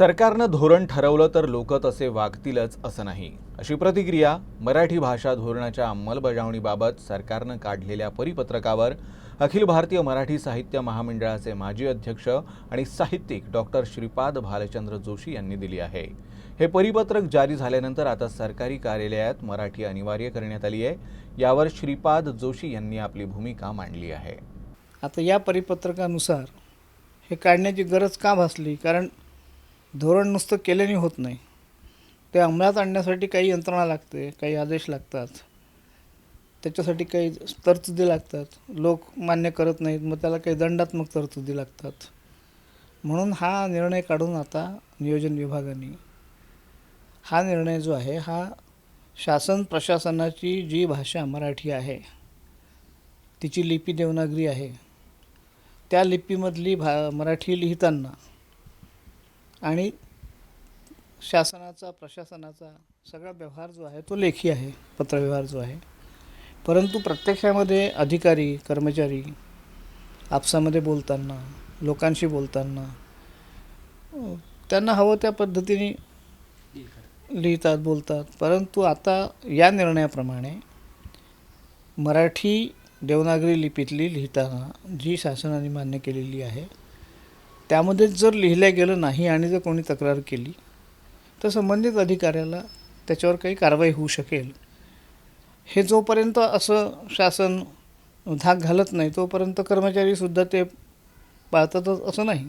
सरकारनं धोरण ठरवलं तर लोक तसे वागतीलच असं नाही. अशी प्रतिक्रिया मराठी भाषा धोरणाच्या अंमलबजावणीबाबत सरकारनं काढलेल्या परिपत्रकावर अखिल भारतीय मराठी साहित्य महामंडळाचे माजी अध्यक्ष आणि साहित्यिक डॉक्टर श्रीपाद भालचंद्र जोशी यांनी दिली आहे. हे परिपत्रक जारी झाल्यानंतर आता सरकारी कार्यालयात मराठी अनिवार्य करण्यात आली आहे. यावर श्रीपाद जोशी यांनी आपली भूमिका मांडली आहे. आता या परिपत्रकानुसार हे काढण्याची गरज का भासली? कारण धोरण नुसतं केल्याने होत नाही. ते अंमलात आणण्यासाठी काही यंत्रणा लागते काही आदेश लागतात. त्याच्यासाठी काही तरतुदी लागतात. लोक मान्य करत नाहीत मग त्याला काही दंडात्मक तरतुदी लागतात. म्हणून हा निर्णय काढून आता नियोजन विभागाने. हा निर्णय जो आहे हा शासन प्रशासनाची जी भाषा मराठी आहे तिची लिपी देवनागरी आहे. त्या लिपीमधली भा मराठी लिहिताना आणि शासनाचा प्रशासनाचा सगळा व्यवहार जो आहे तो लेखी आहे पत्रव्यवहार जो आहे. परंतु प्रत्यक्षामध्ये अधिकारी कर्मचारी आपसामध्ये बोलताना लोकांशी बोलताना त्यांना हवं त्या पद्धतीने लिहितात बोलतात. परंतु आता या निर्णयाप्रमाणे मराठी देवनागरी लिपीतली लिहिताना जी शासनाने मान्य केलेली आहे त्यामध्ये जर लिहिल्या गेलं नाही आणि जर कोणी तक्रार केली तर संबंधित अधिकाऱ्याला त्याच्यावर काही कारवाई होऊ शकेल. हे जोपर्यंत असं शासन धाक घालत नाही तोपर्यंत कर्मचारीसुद्धा ते पाळतातच असं नाही.